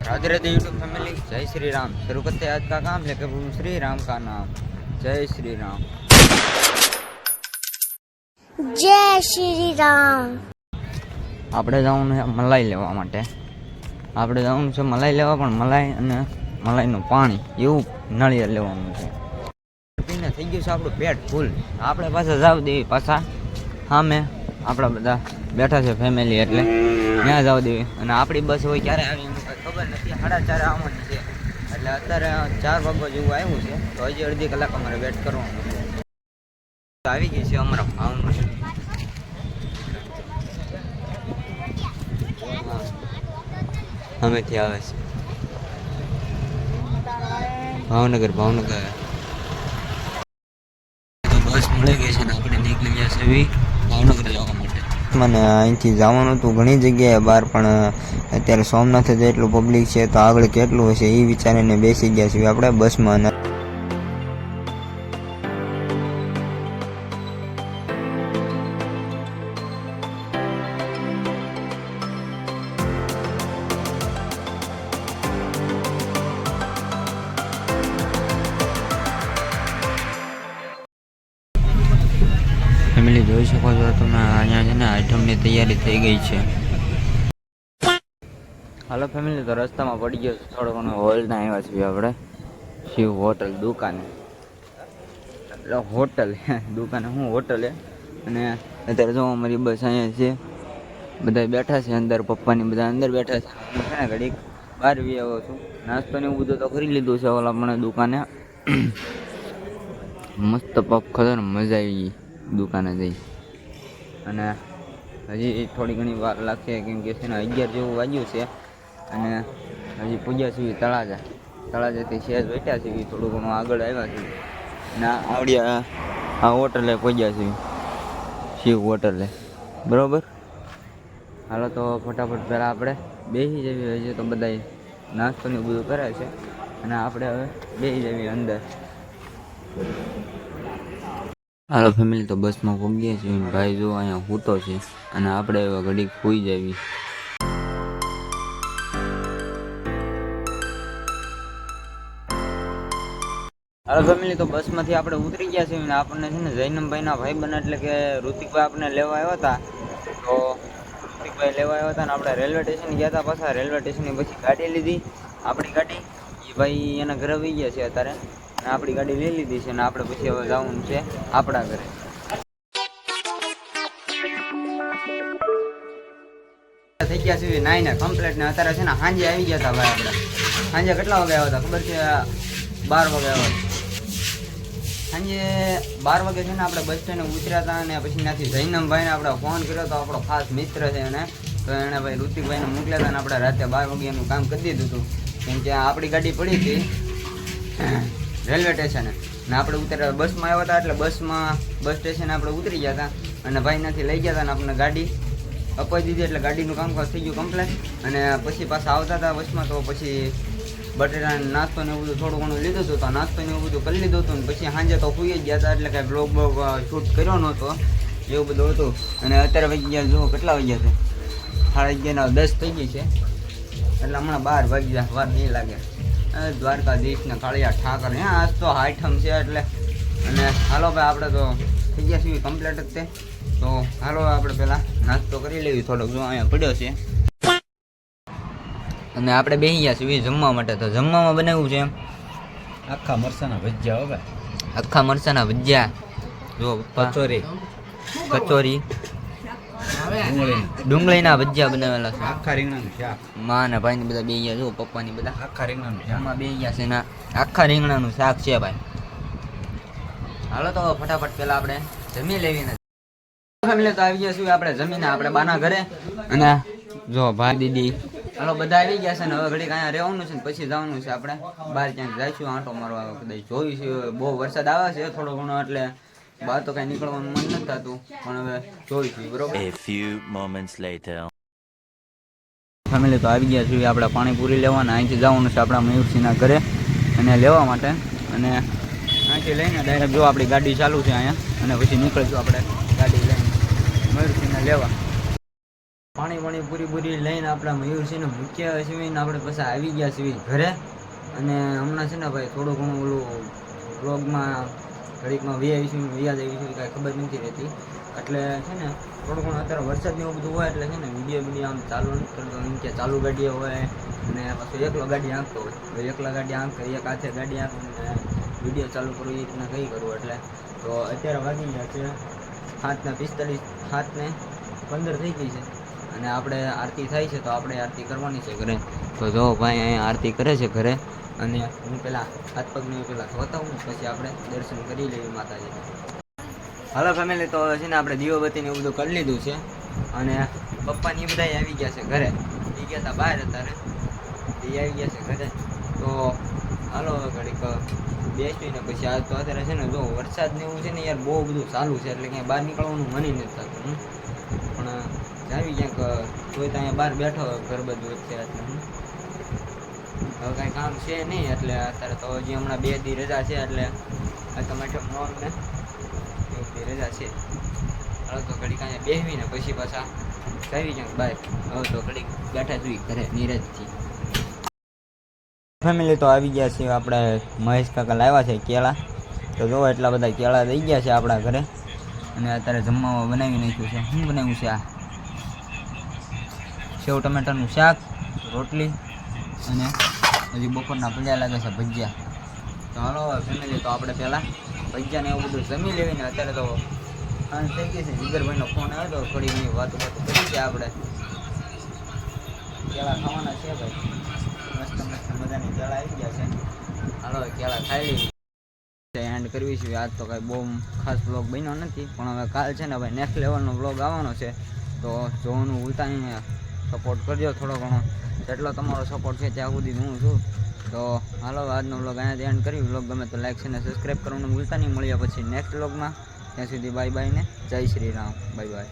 Radhe Radhe YouTube family जय श्री राम शुरू करते हैं आज का काम लेकर प्रभु श्री राम का नाम जय श्री राम જય શ્રી રામ આપણે જવાનું છે મલાઈ લેવા માટે આપણે જવાનું છે મલાઈ લેવા પણ મલાઈ અને મલાઈનું પાણી એવું નળિયેર લેવાનું છે પીને થઈ ગયું છે આપણું પેટ ફૂલ આપણે પાછા જાવ દેવી પાછા સામે આપણા બધા બેઠા છે ફેમિલી એટલે ત્યાં જાવ દેવી. અને આપણી બસ હોય ક્યારે આવી ખબર નથી. સાડા ચાર આવવાની છે. એટલે અત્યારે ચાર વાગ્યા જેવું આવ્યું છે. તો હજી અડધી કલાક અમારે વેટ કરવાનું આવી ગઈ છે અમારા ભાવનું અમેથી આવે છે. ભાવનગર ભાવનગર. બસ મળી ગઈ છે. ને આપણે નીકળી ગયા છે ભાવનગર જવા માટે. મને અહીંથી જવાનું હતું. ઘણી જગ્યાએ બહાર પણ અત્યારે સોમનાથ જ એટલું પબ્લિક છે, તો આગળ કેટલું હશે એ વિચારીને બેસી ગયા છીએ. આપણે બસમાં જોઈ શકો છો, તમે અહીંયા છે ને આઈટમની તૈયારી થઈ ગઈ છે. હાલો ફેમિલી તો રસ્તામાં પડી ગયો છે, થોડો ઘણો હોલના આવ્યા છીએ આપણે. શિવ હોટલ દુકાને. એટલે હોટલ દુકાને શું હોટલ અને અત્યારે જો અમારી બસ અહીંયા છે બધા બેઠા છે અંદર, પપ્પાની બધા અંદર બેઠા છે. હું ને ઘડીક બહાર બી આવ્યો છું. નાસ્તો ને બધું તો કરી લીધું છે ઓલા પણ દુકાને. મસ્ત પગ ખબર મજા આવી ગઈ. દુકાને જઈ. અને હજી થોડી ઘણી વાર લાગશે, કેમ કે છે ને અગિયાર જેવું વાગ્યું છે. અને હજી પૂજ્યા સુધી તળાજા. તળાજાથી શહેર બેઠા છીએ થોડું ઘણું આગળ આવ્યા છીએ અને આવડ્યા આ હોટલે પૂજ્યા છીએ શિવ હોટલે. બરાબર? હાલો તો ફટાફટ પહેલાં આપણે બેસી જવી હજી તો બધાય નાસ્તોને બધું કરે છે. અને આપણે હવે બેસી જવી અંદર. હાલો ફેમિલી, તો બસમાં પહોંચીએ છીએ ભાઈ જો અહીંયા હૂતો છે અને આપણે એવા ઘડી ખૂઈ જવી. હાલો ફેમિલી, તો બસમાંથી આપણે ઉતરી ગયા છીએ અને આપણને છે ને જૈનમભાઈના ભાઈ બને એટલે કે ઋતિકભાઈ આપણે લેવા આવ્યા હતા. તો ઋતિકભાઈ લેવા આવ્યા હતા ને આપણે રેલવે સ્ટેશન ગયા હતા પાછા. રેલવે સ્ટેશનની પછી ગાડી લીધી. આપણી ગાડી. એ ભાઈ એના ઘરે વહી ગયા છે અત્યારે. અને આપણી ગાડી લઈ લીધી છે અને આપણે પછી હવે જવાનું છે આપણા ઘરે. થઈ ગયા છે નાઈ ને કમ્પ્લેટ ને અત્યારે છે ને સાંજે આવી ગયા હતા ભાઈ આપણે. સાંજે કેટલા વાગે આવ્યા હતા? ખબર છે બાર વાગે આવ્યા સાંજે બાર વાગે છે ને આપણે બસ સ્ટેન્ડ ઉતર્યા હતા અને પછી ત્યાંથી જૈનમભાઈને આપણે ફોન કર્યો તો આપણો ખાસ મિત્ર છે એને. તો એણે ભાઈ ઋતિકભાઈને મોકલ્યા હતા અને આપણે રાતે બાર વાગે એનું કામ કરી દીધું હતું. કેમ કે આપણી ગાડી પડી હતી. રેલવે સ્ટેશને. ને આપણે ઉતર્યા બસમાં આવ્યા હતા એટલે બસમાં, બસ સ્ટેશને આપણે ઉતરી ગયા હતા. અને ભાઈનાથી લઈ ગયા હતા અને આપણને ગાડી અપાઈ દીધી એટલે ગાડીનું કામકાજ થઈ ગયું કમ્પ્લેટ અને પછી પાછા આવતા હતા બસમાં તો પછી બટેટા નાસ્તો ને એવું બધું થોડું ઘણું લીધું હતું તો નાસ્તો ને એવું બધું કરી લીધું હતું ને પછી સાંજે તો સુઈ જ ગયા હતા એટલે કાંઈ બ્લોગ બ્લોગ શૂટ કર્યો નહોતો. એવું બધું હતું. અને અત્યારે વાગી ગયા, જુઓ કેટલા વાગ્યા છે? સાડા અગિયાર દસ થઈ ગઈ છે. એટલે હમણાં બાર વાગ્યા, વાર નહીં લાગે. દ્વારકાધીશ ને કાળિયા ઠાકર. હે આજ તો હાઈઠમ છે એટલે. અને હાલો ભાઈ આપણે તો થઈ ગયા સુધી કમ્પ્લેટ જ તે. તો હાલો આપણે પહેલાં નાસ્તો કરી લેવી થોડોક. જો અહીંયા પડ્યો છે. અને આપણે બેસી ગયા છીએ જમવા માટે. તો જમવામાં બનાવ્યું છે એમ? આખા મરસાના ભજીયા હવે આખા મરસાના ભજીયા. જો કચોરી. કચોરી. ડુંગળીના. ભજીયા બનાવેલા છે. આખા રીંગણાનું શાક મા ને ભાઈ ને બધા બે ગયા જો પપ્પાની બધા. આખા રીંગણાનું શાક બે ગયા છે ના આખા રીંગણાનું શાક છે ભાઈ. હાલો તો ફટાફટ પેલા આપણે જમી લેવી ને. ફેમિલી તો આવી ગયા છું આપણે જમીને આપણે બાના ઘરે. અને જો ભાઈ દીદી હાલો બધા આવી ગયા છે ને હવે ઘડીક અહીંયા રહેવાનું છે ને પછી જવાનું છે આપણે. બહાર ક્યાંક જઈશું આંટો મારવા કદાચ જોયું છે બહુ વરસાદ આવે છે થોડો ઘણો એટલે બહાર તો કઈ નીકળવાનું મન નથી થતું પણ હવે જોઈશું બરોબર? A few moments later. Family તો આવી ગયા છીએ આપણે પાણીપુરી લેવાના અહીંથી જવાનું છે આપણા મયુરસિંહના ઘરે અને લેવા માટે. અને અહીંથી લઈને ડાયરેક્ટ જો આપણી ગાડી ચાલુ છે અહીંયા અને પછી નીકળીશું આપણે ગાડી લઈને મયુરસિંહને લેવા. પાણી પાણી પૂરી પૂરી લઈને આપણા મયુરસિંહને મુખ્ય સિવીને આપણે પછી આવી ગયા છીએ ઘરે. અને હમણાં છે ને ભાઈ થોડું ઘણું ઓલું વ્લોગમાં ઘડીકમાં વી આવીશું વ્યાજ આવીશું કાંઈ ખબર નથી રહેતી. એટલે છે ને, થોડું ઘણું અત્યારે વરસાદ ને એવું બધું હોય, એટલે છે ને, વીડિયો વીડિયો આમ ચાલુ કરતો. એમ કે ચાલુ ગાડીઓ હોય અને પાછું એકલો ગાડી આંકતો હોય. એકલા ગાડી આંક, એક હાથે ગાડી આંકીને વીડિયો ચાલુ કરવું એ રીતના કંઈ કરવું એટલે. તો અત્યારે વાગી ગયા છે સાતને પિસ્તાલીસ સાતને પંદર થઈ ગઈ છે. અને આપણે આરતી થાય છે, તો આપણે આરતી કરવાની છે ઘરે. તો જો ભાઈ અહીંયા આરતી કરે છે ઘરે. અને હું પેલા હાથ પગને પેલા ધોતા હું, પછી આપણે દર્શન કરી લઈએ માતાજી હાલો ફેમિલી તો છે ને આપણે દીવાબત્તી ને એવું બધું કરી લીધું છે. અને પપ્પા ને બધા આવી ગયા છે ઘરે. એ ગયા હતા બહાર અત્યારે. એ આવી ગયા છે ઘરે. તો હાલો ઘડીક બેસીને પછી આજ તો અત્યારે છે ને જો વરસાદ ને એવું છે ને યાર બહુ બધું ચાલુ છે, એટલે ક્યાંય બહાર નીકળવાનું મને નથી થતું પણ જાવી ક્યાંક જોઈ તો અહીંયા બહાર બેઠો ઘર બધું હમ. હવે કાંઈ કામ છે નહીં એટલે અત્યારે તો હજી હમણાં બે દી રજા છે એટલે આ તમારે મોન ને એક રજા છે. હવે તો ઘડીક અહીંયા બેસવીને પછી પાછા કરવી ક્યાંક બાય હવે તો ઘડીક બેઠા જોઈ ઘરે નીરજથી. ફેમિલી તો આવી ગયા છે, આપણે મહેશ કાકા લાવ્યા છે કેળા. તો જો એટલા બધા કેળા દઈ ગયા છે આપણા ઘરે. અને અત્યારે જમવામાં બનાવી નાખ્યું છે. શું બનાવ્યું છે આ? સેવ ટમેટાનું શાક, રોટલી અને હજી બપોરના ભજીયા લાગે છે ભજીયા. તો હાલો ફેમિલી તો આપણે પહેલાં ભજીયાને એવું બધું જમી લેવી ને અત્યારે તો સાંજ થઈ ગઈ છે. જીગરભાઈનો ફોન આવ્યો તો થોડી ઘણી વાતો વાતો કરી છે આપણે. કેળા ખાવાના છે ભાઈ. મસ્ત મસ્ત મજાની કેળા આવી ગયા છે. હાલો, કેળા ખાઈ એન્ડ કરવી છે. આજ તો કાંઈ બહુ ખાસ બ્લોગ બન્યો નથી, પણ હવે કાલ છે ને ભાઈ નેક્સ્ટ લેવલનો બ્લોગ આવવાનો છે. તો જોવાનું ભૂલતા સપોર્ટ કરજો થોડો ઘણો. જેટલો તમારો સપોર્ટ છે ત્યાં સુધી હું છું. તો હાલો, આજનો બ્લોગ અહીંયા એન્ડ કર્યું બ્લોગ ગમે તો લાઈક છે ને સબસ્ક્રાઈબ કરવાનું ભૂલતા નહીં. મળ્યા પછી નેક્સ્ટ બ્લોગમાં ત્યાં સુધી બાય બાય ને. જય શ્રી રામ. Bye bye